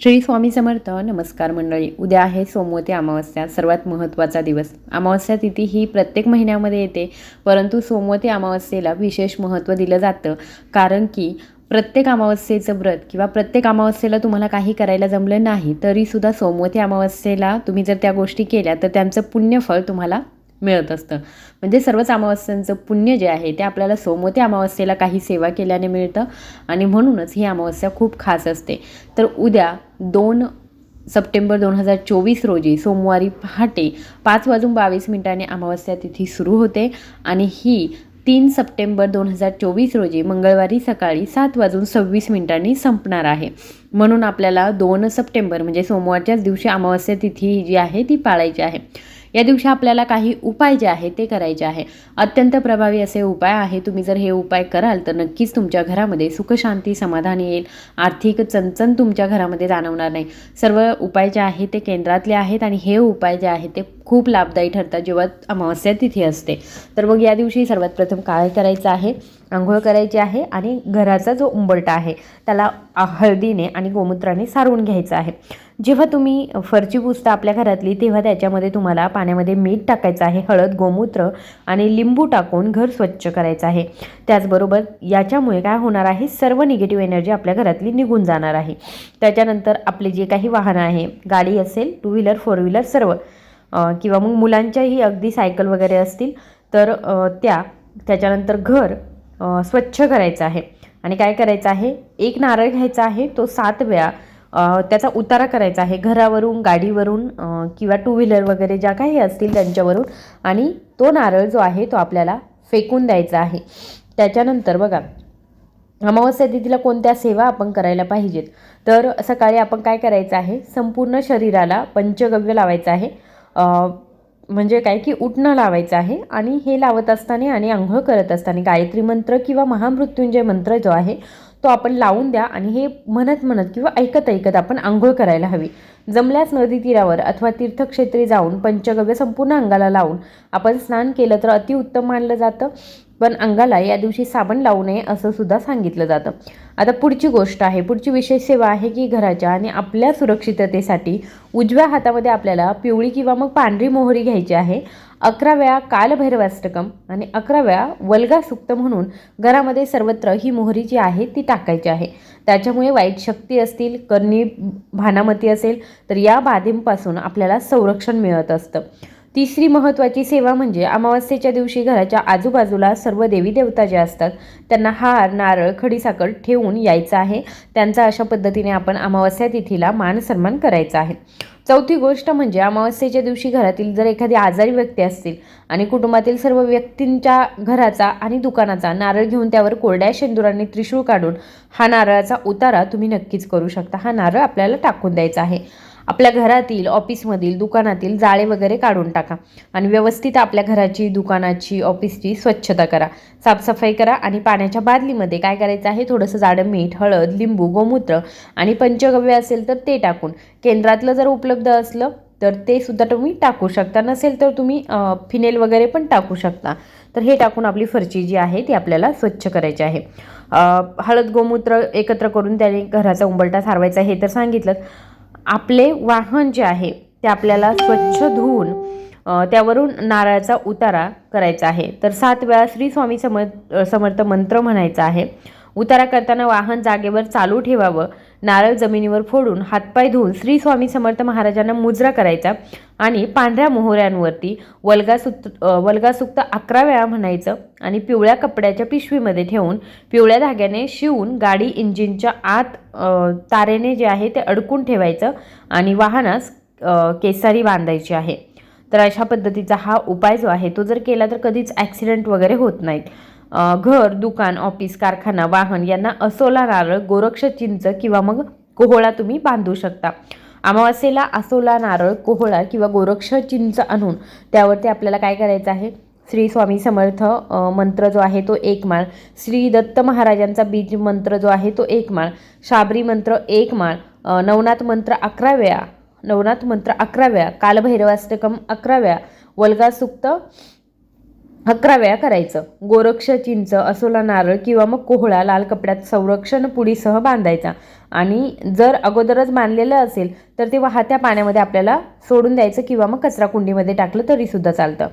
श्री स्वामी समर्थ. नमस्कार मंडळी. उद्या आहे सोमवती अमावस्या सर्वात महत्त्वाचा दिवस. अमावस्या तिथी ही प्रत्येक महिन्यामध्ये येते परंतु सोमवती अमावस्येला विशेष महत्त्व दिलं जातं. कारण की प्रत्येक अमावस्येचं व्रत किंवा प्रत्येक अमावस्येला तुम्हाला काही करायला जमलं नाही तरीसुद्धा सोमवती अमावस्येला तुम्ही जर त्या गोष्टी केल्या तर त्यांचं पुण्यफळ तुम्हाला मिळत असतं. म्हणजे सर्वच अमावस्यांचं पुण्य जे आहे ते आपल्याला सोमवती अमावस्येला काही सेवा केल्याने मिळतं आणि म्हणूनच ही अमावस्या खूप खास असते. तर उद्या दोन सप्टेंबर दोन हजार चोवीस रोजी सोमवारी पहाटे पाच वाजून बावीस मिनिटांनी अमावस्या तिथी सुरू होते आणि ही तीन सप्टेंबर दोन हजार चोवीस रोजी मंगळवारी सकाळी सात वाजून सव्वीस मिनिटांनी संपणार आहे. म्हणून आपल्याला दोन सप्टेंबर म्हणजे सोमवारच्याच दिवशी अमावस्या तिथी जी आहे ती पाळायची आहे. या दिवशी आपल्याला काही उपाय जे आहे ते करायचे आहे. अत्यंत प्रभावी असे उपाय आहे तुम्ही जर हे उपाय कराल तर नक्कीच तुमच्या घरामध्ये सुखशांती समाधान येईल. आर्थिक चणचण तुमच्या घरामध्ये जाणवणार नाही. सर्व उपाय जे आहे ते केंद्रातले आहेत आणि हे उपाय जे आहे ते खूप लाभदायी ठरतात जेव्हा अमावस्या तिथी असते. तर मग या दिवशी सर्वात प्रथम काय करायचं आहे? आंघोळ करायची आहे आणि घराचा जो उंबरटा आहे त्याला हळदीने आणि गोमूत्राने सारवून घ्यायचं आहे. जेव्हा तुम्ही फरची पुसता आपल्या घरातली तेव्हा त्याच्यामध्ये तुम्हाला पाण्यामध्ये मीठ टाकायचं आहे हळद गोमूत्र आणि लिंबू टाकून घर स्वच्छ करायचं आहे. त्याचबरोबर याच्यामुळे काय होणार आहे? सर्व निगेटिव्ह एनर्जी आपल्या घरातली निघून जाणार आहे. त्याच्यानंतर आपले जे काही वाहनं आहे गाडी असेल टू व्हीलर फोर व्हीलर सर्व किंवा मग मुलांच्याही अगदी सायकल वगैरे असतील तर त्या त्याच्यानंतर घर स्वच्छ करायचं आहे. आणि काय करायचं आहे? एक नारळ घ्यायचा आहे तो सात वेळा त्याचा उतारा करायचा आहे. घरावरून गाडीवरून किंवा टू व्हीलर वगैरे ज्या काही असतील त्यांच्यावरून. आणि तो नारळ जो आहे तो आपल्याला फेकून द्यायचा आहे. त्याच्यानंतर बघा अमावस्या तिथीला कोणत्या सेवा आपण करायला पाहिजेत? तर सकाळी आपण काय करायचं आहे? संपूर्ण शरीराला पंचगव्य लावायचं आहे. म्हणजे काय की उठणं लावायचं आहे आणि हे लावत असताना आणि आंघोळ करत असताना गायत्री मंत्र किंवा महामृत्युंजय मंत्र जो आहे तो आपण लावून द्या आणि हे म्हणत म्हणत किंवा ऐकत ऐकत आपण आंघोळ करायला हवी. जमल्यास नदी तीरावर अथवा तीर्थक्षेत्री जाऊन पंचगव्य संपूर्ण अंगाला लावून आपण स्नान केलं तर अतिउत्तम मानलं जातं. पण अंगाला या दिवशी साबण लावू नये असं सुद्धा सांगितलं जातं. आता पुढची गोष्ट आहे. पुढची विशेष सेवा आहे की घराच्या आणि आपल्या सुरक्षिततेसाठी उजव्या हातामध्ये आपल्याला पिवळी किंवा मग पांढरी मोहरी घ्यायची आहे. अकरा वेळा कालभैरवाष्टकम आणि अकरा वेळा वल्गा सुक्त म्हणून घरामध्ये सर्वत्र ही मोहरी जी आहे ती टाकायची आहे. त्याच्यामुळे वाईट शक्ती असतील कर्णी भानामती असेल तर या बाधींपासून आपल्याला संरक्षण मिळत असतं. तिसरी महत्त्वाची सेवा म्हणजे अमावस्येच्या दिवशी घराच्या आजूबाजूला सर्व देवी देवता जे असतात त्यांना हार नारळ खडीसाखर ठेवून यायचं आहे. त्यांचा अशा पद्धतीने आपण अमावस्या तिथीला मान सन्मान करायचा आहे. चौथी गोष्ट म्हणजे अमावस्येच्या दिवशी घरातील जर एखादी आजारी व्यक्ती असतील आणि कुटुंबातील सर्व व्यक्तींच्या घराचा आणि दुकानाचा नारळ घेऊन त्यावर कोरड्या शेंदुरांनी त्रिशूळ काढून हा नारळाचा उतारा तुम्ही नक्कीच करू शकता. हा नारळ आपल्याला टाकून द्यायचा आहे. आपल्या घरातील ऑफिसमधील दुकानातील जाळे वगैरे काढून टाका. आणि व्यवस्थित आपल्या घराची दुकानाची ऑफिसची स्वच्छता करा. साफसफाई करा आणि पाण्याच्या बादलीमध्ये काय करायचं आहे? थोडंसं जाडं मीठ हळद लिंबू गोमूत्र आणि पंचगव्य असेल तर ते टाकून. केंद्रातलं जर उपलब्ध असलं तर ते सुद्धा तुम्ही टाकू शकता. नसेल तर तुम्ही फिनेल वगैरे पण टाकू शकता. तर हे टाकून आपली फरची जी आहे ती आपल्याला स्वच्छ करायची आहे. हळद गोमूत्र एकत्र करून त्याने घराचा उंबरटा सारवायचा हे तर सांगितलं आपले वाहन जे आहे ते आपल्याला स्वच्छ धुवून त्यावरून नारळाचा उतारा करायचा आहे. तर सात वेळा श्री स्वामी समर्थ समर्थ मंत्र म्हणायचा आहे. उतारा करताना वाहन जागेवर चालू ठेवावं. नारळ जमिनीवर फोडून हातपाय धुवून श्री स्वामी समर्थ महाराजांना मुजरा करायचा आणि पांढऱ्या मोहऱ्यांवरती वल्गासुक्त वल्गासुक्त अकरा वेळा म्हणायचं आणि पिवळ्या कपड्याच्या पिशवीमध्ये ठेवून पिवळ्या धाग्याने शिवून गाडी इंजिनच्या आत तारेने जे आहे ते अडकून ठेवायचं आणि वाहनास केसारी बांधायची आहे. तर अशा पद्धतीचा हा उपाय जो आहे तो जर केला तर कधीच ॲक्सिडेंट वगैरे होत नाहीत. घर दुकान ऑफिस कारखाना वाहन यांना असोला नारळ गोरक्ष चिंच किंवा मग कोहळा तुम्ही बांधू शकता. अमावास्येला असोला नारळ कोहळा किंवा गोरक्ष चिंच आणून त्यावरती आपल्याला काय करायचं आहे? श्री स्वामी समर्थ मंत्र जो आहे तो एक माळ श्री दत्त महाराजांचा बीज मंत्र जो आहे तो एक माळ शाबरी मंत्र एक माळ नवनाथ मंत्र अकरा वेळा नवनाथ मंत्र अकरा वेळा कालभैरवाष्टकम अकरा वेळा वल्गासुक्त अकरा वेळा करायचं. गोरक्ष चिंच असोला नारळ किंवा मग कोहळा लाल कपड्यात संरक्षण पुडीसह बांधायचा. आणि जर अगोदरच बांधलेलं असेल तर ते वाहत्या पाण्यामध्ये आपल्याला सोडून द्यायचं किंवा मग कचरा कुंडीमध्ये टाकलं तरीसुद्धा चालतं.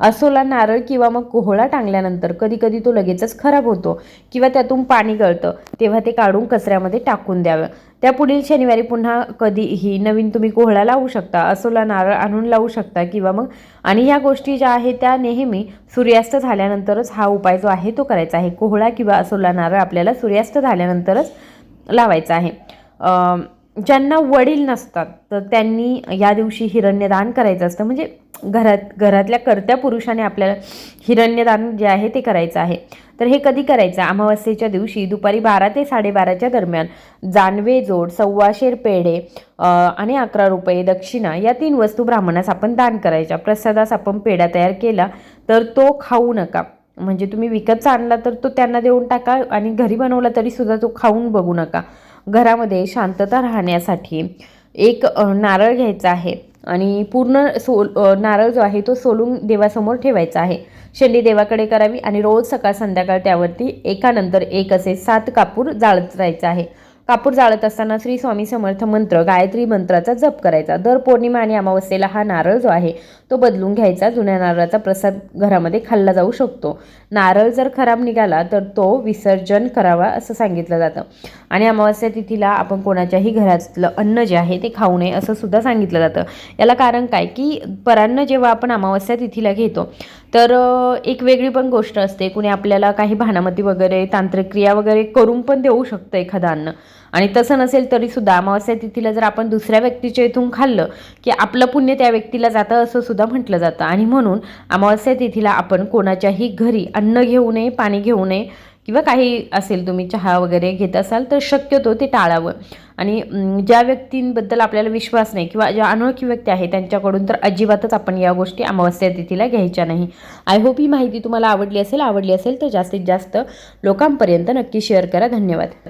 असोला नारळ किंवा मग कोहळा टांगल्यानंतर कधीकधी तो लगेचच खराब होतो किंवा त्यातून पाणी गळतं तेव्हा ते काढून कचऱ्यामध्ये टाकून द्यावं. त्या पुढील शनिवारी पुन्हा कधीही नवीन तुम्ही कोहळा लावू शकता असोला नारळ आणून लावू शकता किंवा मग आणि ह्या गोष्टी ज्या आहेत त्या नेहमी सूर्यास्त झाल्यानंतरच हा उपाय जो आहे तो करायचा आहे. कोहळा किंवा असोला नारळ आपल्याला सूर्यास्त झाल्यानंतरच लावायचा आहे. ज्यांना वडील नसतात तर त्यांनी या दिवशी हिरण्यदान करायचं असतं. म्हणजे घरात घरातल्या कर्त्या पुरुषाने आपल्याला हिरण्यदान जे आहे ते करायचं आहे. तर हे कधी करायचं? अमावस्येच्या दिवशी दुपारी बारा ते साडेबाराच्या दरम्यान जानवे जोड सव्वाशेर पेढे आणि अकरा रुपये दक्षिणा या तीन वस्तू ब्राह्मणास आपण दान करायच्या. प्रसादास आपण पेढा तयार केला तर तो खाऊ नका. म्हणजे तुम्ही विकतचा आणला तर तो त्यांना देऊन टाका आणि घरी बनवला तरी सुद्धा तो खाऊन बघू नका. घरामध्ये शांतता राहण्यासाठी एक नारळ घ्यायचा आहे. आणि पूर्ण सोल नारळ जो आहे तो सोलून देवासमोर ठेवायचा आहे. शेंडी देवाकडे करावी आणि रोज सकाळ संध्याकाळ त्यावरती एकानंतर एक असे सात कापूर जाळत राहायचं आहे. कापूर जाळत असताना श्री स्वामी समर्थ मंत्र गायत्री मंत्राचा जप करायचा. दर पौर्णिमा आणि अमावस्येला हा नारळ जो आहे तो बदलून घ्यायचा. जुन्या नारळाचा प्रसाद घरामध्ये खाल्ला जाऊ शकतो. नारळ जर खराब निघाला तर तो विसर्जन करावा असं सांगितलं जातं. आणि अमावस्या तिथीला आपण कोणाच्याही घरातलं अन्न जे आहे ते खाऊ नये असं सुद्धा सांगितलं जातं. याला कारण काय? की परान्न जेव्हा आपण अमावस्या तिथीला घेतो तर एक वेगळी पण गोष्ट असते. कुणी आपल्याला काही भानामती वगैरे तांत्रिक क्रिया वगैरे करून पण देऊ शकतं एखादं अन्न आणि तसं नसेल तरी सुद्धा अमावस्या तिथीला जर आपण दुसऱ्या व्यक्तीच्या इथून खाल्लं की आपलं पुण्य त्या व्यक्तीला जातं असं सुद्धा म्हटलं जातं. आणि म्हणून अमावस्या तिथीला आपण कोणाच्याही घरी अन्न घेऊ नये पाणी घेऊ नये किंवा काही असेल तुम्ही चहा वगैरे घेत असाल तर शक्यतो ते टाळावं. आणि ज्या व्यक्तींबद्दल आपल्याला विश्वास नाही किंवा ज्या अनोळखी व्यक्ती आहे त्यांच्याकडून तर अजिबातच आपण या गोष्टी अमावस्या तिथीला घ्यायच्या नाही. आय होप ही माहिती तुम्हाला आवडली असेल आवडली असेल तर जास्तीत जास्त लोकांपर्यंत नक्की शेअर करा. धन्यवाद.